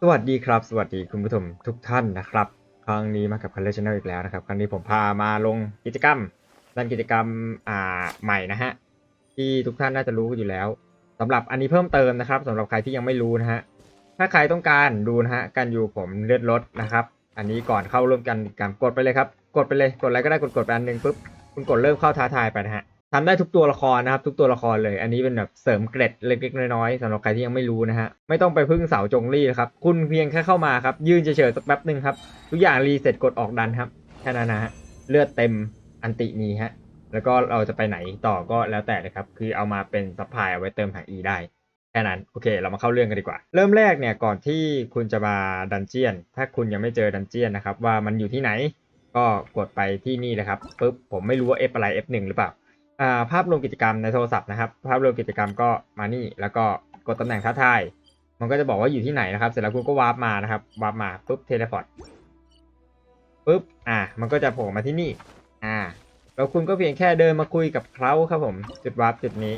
สวัสดีครับ สวัสดีคุณผู้ชมทุกท่านนะครับ ครั้งนี้มากับคันเลชแนลอีกแล้วนะครับ ครั้งนี้ผมพามาลงกิจกรรมด้านกิจกรรมอ่าใหม่นะฮะ ที่ทุกท่านน่าจะรู้อยู่แล้วสำหรับอันนี้เพิ่มเติมนะครับสำหรับใครที่ยังไม่รู้นะฮะ ถ้าใครต้องการดูนะฮะการอยู่ผมเลือดลดนะครับ อันนี้ก่อนเข้าร่วมกันกิจกรรมกดไปเลยครับ กดไปเลย กดอะไรก็ได้กดกดไปอันหนึ่งปุ๊บ คุณกดเริ่มเข้าท้าทายไปนะฮะ ทำได้ทุกตัวละครนะครับ ทุกตัวละครเลย อันนี้เป็นแบบเสริมเกร็ดเล็กๆน้อยๆสำหรับใครที่ยังไม่รู้นะฮะไม่ต้องไปพึ่งเสาจงรี่นะครับ คุณเพียงแค่เข้ามาครับ ยืนเฉยๆสักแป๊บหนึ่งครับ ทุกอย่างรีเซ็ตกดออกดันครับแค่นั้นนะฮะเลือดเต็มอันติมีฮะแล้วก็เราจะไปไหนต่อก็แล้วแต่เลยครับ คือเอามาเป็นซัพพลายเอาไว้เติมถัง E ได้แค่นั้นโอเค เรามาเข้าเรื่องกันดีกว่า เริ่มแรกเนี่ยก่อนที่คุณจะมาดันเจียน ถ้าคุณยังไม่เจอดันเจียนนะครับว่ามันอยู่ที่ไหน ก็กดไปที่นี่เลยครับปุ๊บผมไม่รู้ว่า F อะไร F1 หรือเปล่า ภาพรวมกิจกรรมในโทรศัพท์นะครับ ภาพรวมกิจกรรมก็มานี่ แล้วก็กดตำแหน่งท้าทาย มันก็จะบอกว่าอยู่ที่ไหนนะครับ เสร็จแล้วคุณก็วาร์ปมานะครับ วาร์ปมาปุ๊บเทเลพอร์ตปุ๊บ อ่า มันก็จะโผล่มาที่นี่ อ่า แล้วคุณก็เพียงแค่เดินมาคุยกับเขาครับผม จุดวาร์ปจุดนี้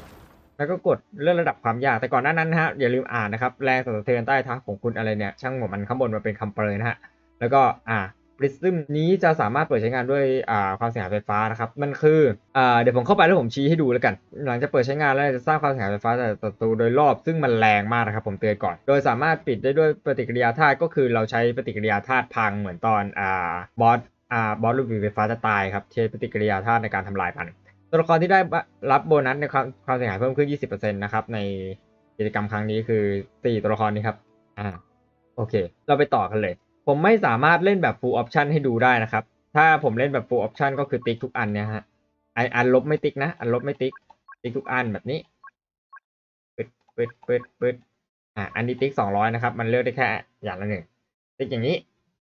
แล้วก็กดเลื่อนระดับความยาก แต่ก่อนหน้านั้นนะฮะ อย่าลืมอ่านนะครับ แรงสั่นสะเทือนใต้เท้าของคุณอะไรเนี่ย ช่างหัวมันข้างบนมาเป็นคำเปรยนะฮะ แล้วก็ อ่า ริซึมนี้จะสามารถเปิดใช้งานด้วยความเสียหายไฟฟ้านะครับ มันคืออเดี๋ยวผมเข้าไปแล้วผมชี้ให้ดูแล้วกัน หลังจากเปิดใช้งานแล้วจะสร้างความเสียหายไฟฟ้าจากศัตรูโดยรอบซึ่งมันแรงมากนะครับผมเตือนก่อน โดยสามารถปิดได้ด้วยปฏิกิริยาธาตุก็คือเราใช้ปฏิกิริยาธาตุพังเหมือนตอนอบอสบอสลูกหวีไฟฟ้าจะตายครับใช้ปฏิกิริยาธาตุในการทำลายมันตัวละครที่ได้รับโบนัสในความความเสียหายเพิ่มขึ้น 20%นะครับในกิจกรรมครั้งนี้คือ 4 ตัวละครนี้ครับอ่าโอเค เราไปต่อกันเลย ผมไม่สามารถเล่นแบบ full option ให้ดูได้นะครับ ถ้าผมเล่นแบบ full option ก็คือติ๊กทุกอันเนี่ยฮะไออันลบไม่ติ๊กนะ อันลบไม่ติ๊ก ติ๊กทุกอันแบบนี้ปิดปิดปิดปิดอ่าอันนี้ติ๊ก200นะครับ มันเลือกได้แค่อย่างละหนึ่งติ๊กอย่างนี้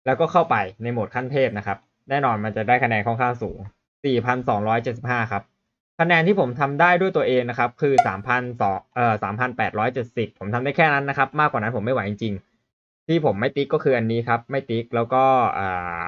แล้วก็เข้าไปในโหมดขั้นเทพนะครับ แน่นอนมันจะได้คะแนนค่อนข้างสูง 4,275 ครับ คะแนนที่ผมทำได้ด้วยตัวเองนะครับ คือ3,200เอ่อ3,870 ผมทำได้แค่นั้นนะครับ มากกว่านั้นผมไม่ไหวจริงๆ ที่ผมไม่ติ๊กก็คืออันนี้ครับ ไม่ติ๊กแล้วก็อ่า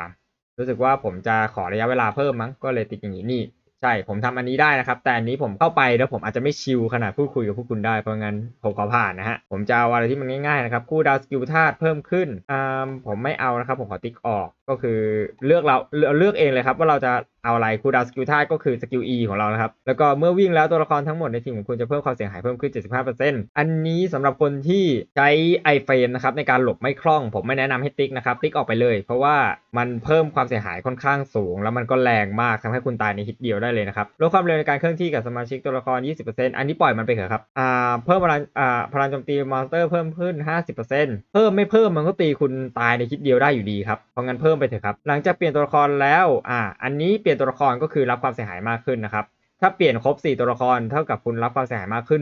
รู้สึกว่าผมจะขอระยะเวลาเพิ่มมั้งก็เลยติ๊กอย่างนี้นี่ใช่ผมทำอันนี้ได้นะครับ แต่อันนี้ผมเข้าไปแล้วผมอาจจะไม่ชิลขนาดพูดคุยกับพวกคุณได้เพราะงั้นผมขอผ่านนะฮะผมจะเอาอะไรที่มันง่ายๆนะครับ คู่ดาวสกิลธาตุเพิ่มขึ้นอ่าผมไม่เอานะครับ ผมขอติ๊กออก ก็คือเลือกเราเลือกเองเลยครับ ว่าเราจะเอาอะไรคูดาวสกิลธาก็คือสกิล E ของเรานะครับ แล้วก็เมื่อวิ่งแล้วตัวละครทั้งหมดในทีมของคุณจะเพิ่มความเสียหายเพิ่มขึ้น 75%อันนี้สำหรับคนที่ใช้ iFrame นะครับในการหลบไม่คล่อง ผมไม่แนะนำให้ติ๊กนะครับ ติ๊กออกไปเลย เพราะว่ามันเพิ่มความเสียหายค่อนข้างสูง แล้วมันก็แรงมากทำให้คุณตายในฮิตเดียวได้เลยนะครับลดความเร็วในการเคลื่อนที่กับสมาชิกตัวละคร 20%อันนี้ปล่อยมันไปเถอะครับอ่าเพิ่มพลังอ่าพลังโจมตีมอนสเตอร์เพิ่มขึ้น 50%เพิ่มไม่เพิ่มมันก็ตีคุณตายในฮิตเดียวได้อยู่ดีครับเพราะงั้นเพิ่มไปเถอะครับ หลังจากเปลี่ยนตัวละครแล้ว อ่า อันนี้เปลี่ยนตัวละครก็คือรับความเสียหายมากขึ้นนะครับ ถ้าเปลี่ยนครบ 4 ตัวละครเท่ากับคุณรับความเสียหายมากขึ้น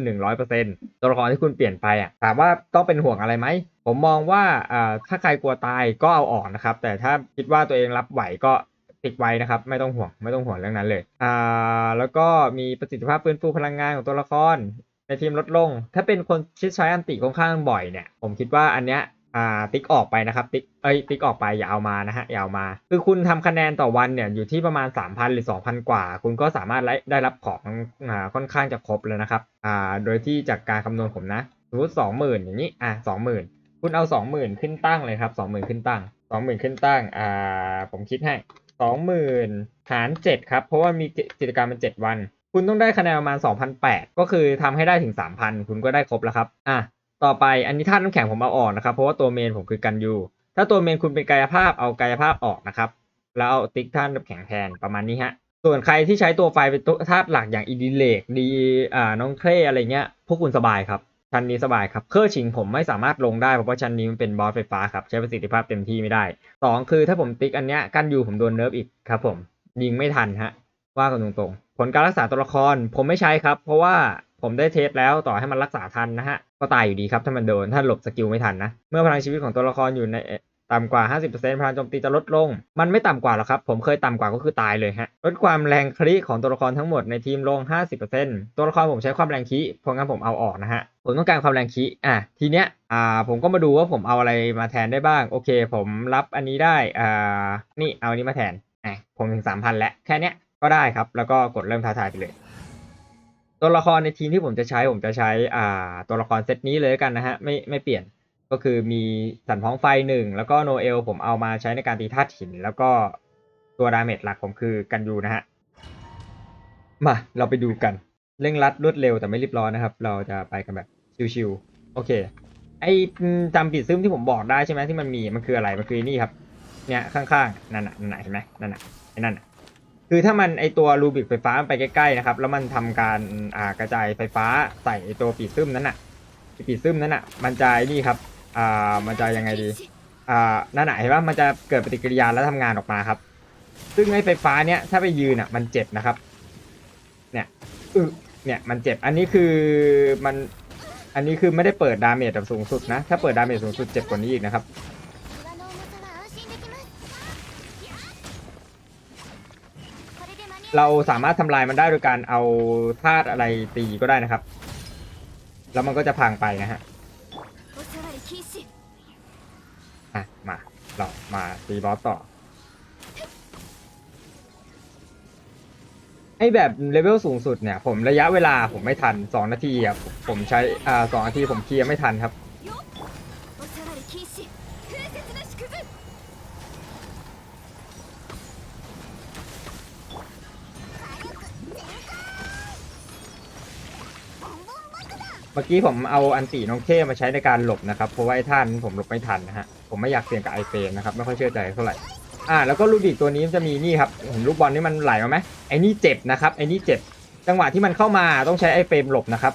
100%ตัวละครที่คุณเปลี่ยนไปอะ ถามว่าต้องเป็นห่วงอะไรไหม ผมมองว่าอ่าถ้าใครกลัวตายก็เอาออกนะครับ แต่ถ้าคิดว่าตัวเองรับไหวก็ติดไว้นะครับ ไม่ต้องห่วง ไม่ต้องห่วงเรื่องนั้นเลย อ่า แล้วก็มีประสิทธิภาพฟื้นฟูพลังงานของตัวละครในทีมลดลง ถ้าเป็นคนที่ใช้อันติค่อนข้างบ่อยเนี่ย ผมคิดว่าอันเนี้ย อ่าติ๊กออกไปนะครับติ๊กเอ้ยติ๊กออกไปอย่าเอามานะฮะอย่าเอามา คือคุณทำคะแนนต่อวันเนี่ยอยู่ที่ประมาณ 3,000 หรือ 2,000 กว่า คุณก็สามารถได้รับของอ่าค่อนข้างจะครบเลยนะครับอ่าโดยที่จากการคำนวณผมนะสมมติ20,000อย่างนี้อะ20,000คุณเอา20,000ขึ้นตั้งเลยครับ20,000ขึ้นตั้ง20,000ขึ้นตั้งอ่าผมคิดให้20,000หาร7ครับเพราะว่ามีกิจกรรมเป็น7วัน คุณต้องได้คะแนนประมาณ2,008ก็คือทำให้ได้ถึง3,000คุณก็ได้ครบแล้วครับอะ ต่อไปอันนี้ธาตุน้ำแข็งผมเอาออกนะครับ เพราะว่าตัวเมนผมคือกันยูถ้าตัวเมนคุณเป็นกายภาพเอากายภาพออกนะครับ แล้วเอาติ๊กธาตุน้ำแข็งแทนประมาณนี้ฮะส่วนใครที่ใช้ตัวไฟเป็นธาตุหลักอย่างอีดิเลกดีอ่าน้องเครอะไรเงี้ยพวกคุณสบายครับชั้นนี้สบายครับเครื่องชิงผมไม่สามารถลงได้เพราะว่าชั้นนี้มันเป็นบอสไฟฟ้าครับใช้ประสิทธิภาพเต็มที่ไม่ได้สองคือถ้าผมติ๊กอันเนี้ยกันยูผมโดนเนิร์ฟอีกครับผมยิงไม่ทันฮะว่ากันตรงๆผลการรักษาตัวละครผมไม่ใช้ครับ เพราะว่า ผมได้เทสแล้วต่อให้มันรักษาทันนะฮะ ก็ตายอยู่ดีครับถ้ามันโดนถ้าหลบสกิลไม่ทันนะ เมื่อพลังชีวิตของตัวละครอยู่ในต่ำกว่า 50%พลังโจมตีจะลดลง มันไม่ต่ำกว่าหรอกครับ ผมเคยต่ำกว่าก็คือตายเลยฮะ ลดความแรงคลิของตัวละครทั้งหมดในทีมลง 50%ตัวละครผมใช้ความแรงคลิเพราะงั้นผมเอาออกนะฮะ ผมต้องการความแรงคลิอะ ทีเนี้ย อ่า ผมก็มาดูว่าผมเอาอะไรมาแทนได้บ้าง โอเค ผมรับอันนี้ได้ อ่า นี่ เอาอันนี้มาแทนอะผมถึง 3,000 แล้ว แค่เนี้ย ก็ได้ครับ แล้วก็กดเริ่มท้าทายไปเลย ตัวละครในทีมที่ผมจะใช้ผมจะใช้อ่าตัวละครเซตนี้เลยกันนะฮะไม่ไม่เปลี่ยนก็คือมีสันพ้องไฟหนึ่งแล้วก็โนเอลผมเอามาใช้ในการตีธาตุหิน แล้วก็ตัวดาเมจหลักผมคือกันยูนะฮะมาเราไปดูกันเร่งรัดรวดเร็วแต่ไม่รีบร้อนนะครับ เราจะไปกันแบบชิวๆโอเค ไอจำปีซึมที่ผมบอกได้ใช่ไหมที่มันมีมันคืออะไรมันคือนี่ครับ เนี่ยข้างๆนั่นน่ะนั่นน่ะเห็นไหมนั่นน่ะไอ้นั่นน่ะ คือถ้ามันไอตัวรูบิกไฟฟ้ามันไปใกล้ๆนะครับ แล้วมันทำการอ่ากระจายไฟฟ้าใส่ไอตัวปีซึมนั้นน่ะปีซึมนั้นน่ะ มันจะนี่ครับอ่ามันจะยังไงดีอ่านั่นน่ะเห็นปะมันจะเกิดปฏิกิริยาแล้วทำงานออกมาครับ ซึ่งไอไฟฟ้าเนี้ยถ้าไปยืนอะ มันเจ็บนะครับ เนี่ยอึเนี่ยมันเจ็บอันนี้คือมันอันนี้คือไม่ได้เปิดดาเมจแบบสูงสุดนะ ถ้าเปิดดาเมจสูงสุดเจ็บกว่านี้อีกนะครับ เราสามารถทำลายมันได้โดยการเอาธาตุอะไรตีก็ได้นะครับ แล้วมันก็จะพังไปนะฮะอะมาเรามาตีบอสต่อไอแบบเลเวลสูงสุดเนี่ย ผมระยะเวลาผมไม่ทันสองนาทีครัผมใช้อ่าสองนาทีผมเคลียร์ไม่ทันครับ มื่อกี้ผมเอาอันตีน้องเท่มาใช้ในการหลบนะครับ เพราะว่าไอ้ท่านผมหลบไม่ทันนะฮะ ผมไม่อยากเสี่ยงกับไอเฟรมนะครับ ไม่ค่อยเชื่อใจเท่าไหร่ อ่า แล้วก็ลูกดิกตัวนี้จะมีนี่ครับ เห็นลูกบอลนี่มันไหลมาไหมไอ้นี่เจ็บนะครับ ไอ้นี่เจ็บ จังหวะที่มันเข้ามาต้องใช้ไอเฟรมหลบนะครับ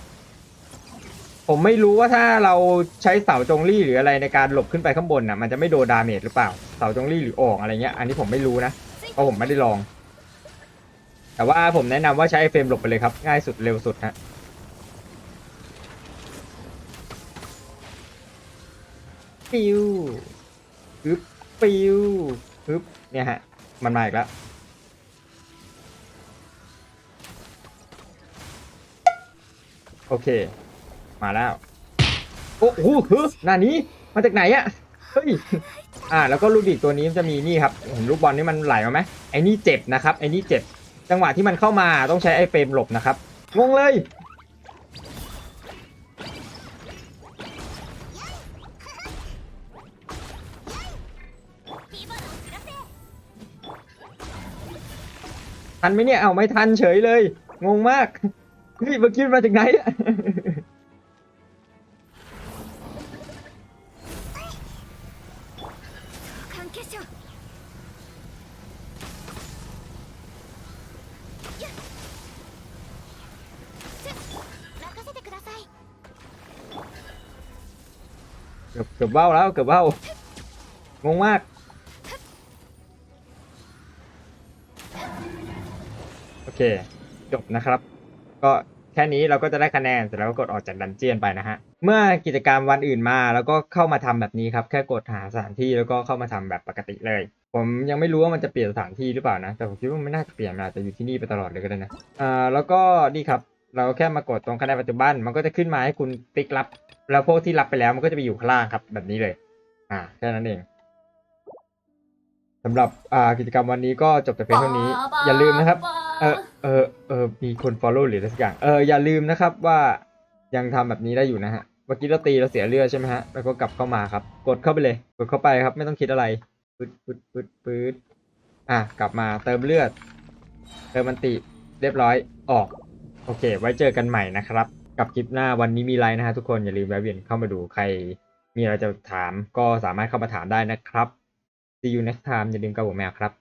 ผมไม่รู้ว่าถ้าเราใช้เสาจงรี่หรืออะไรในการหลบขึ้นไปข้างบนน่ะ มันจะไม่โดนดาเมจหรือเปล่า เสาจงรี่หรือออกอะไรเงี้ย อันนี้ผมไม่รู้นะ เพราะผมไม่ได้ลอง แต่ว่าผมแนะนำว่าใช้ไอเฟรมหลบไปเลยครับ ง่ายสุดเร็วสุดฮะ ปิวปึ๊บปิวปึ๊บเนี่ยฮะ มันมาอีกแล้วโอเค มาแล้ว โอ้โหฮ้ยหน้านี้ มาจากไหนอะเฮ้ย อ่า แล้วก็ลูกดิกตัวนี้จะมีนี่ครับ เห็นลูกบอลนี่มันไหลมาไหมไอ้นี่เจ็บนะครับ ไอ้นี่เจ็บ จังหวะที่มันเข้ามาต้องใช้ไอ้เฟรมหลบนะครับ งงเลย ทันไหมเนี่ย เอาไม่ทันเฉยเลย งงมากนี่เมื่อกี้มาจากไหนอะเกือบเกือบเบ้าแล้วเกือบเบ้างงมาก เคจบนะครับ ก็แค่นี้เราก็จะได้คะแนนเสร็จแล้วก็กดออกจากดันเจียนไปนะฮะ เมื่อกิจกรรมวันอื่นมาแล้วก็เข้ามาทำแบบนี้ครับ แค่กดหาสถานที่แล้วก็เข้ามาทำแบบปกติเลย ผมยังไม่รู้ว่ามันจะเปลี่ยนสถานที่หรือเปล่านะ แต่ผมคิดว่าไม่น่าจะเปลี่ยนนอาจจะอยู่ที่นี่ไปตลอดเลยก็ได้นะอ่าแล้วก็นี่ครับ เราแค่มากดตรงคะแนนปัจจุบัน มันก็จะขึ้นมาให้คุณติ๊กรับ แล้วพวกที่รับไปแล้วมันก็จะไปอยู่ข้างล่างครับ แบบนี้เลย อ่าแค่นั้นเองสำหรับอ่ากิจกรรมวันนี้ก็จบแต่เพียงเท่านี้ อย่าลืมนะครับ เออเออเออมีคน follow หรืออะไรสักอย่างเอออย่าลืมนะครับว่ายังทำแบบนี้ได้อยู่นะฮะเมื่อกี้เราตีเราเสียเลือดใช่ไหมฮะแล้วก็กลับเข้ามาครับ กดเข้าไปเลย กดเข้าไปครับ ไม่ต้องคิดอะไรปึ๊ดปึ๊ดปึ๊ดปึ๊ดอะกลับมาเติมเลือด เติมมันติเรียบร้อยออก โอเค ไว้เจอกันใหม่นะครับ กับคลิปหน้าวันนี้มีไลน์นะฮะทุกคนอย่าลืมแวะเวียนเข้ามาดูใคร มีอะไรจะถามก็สามารถเข้ามาถามได้นะครับ see you next time อย่าลืมกับผมแมวครับ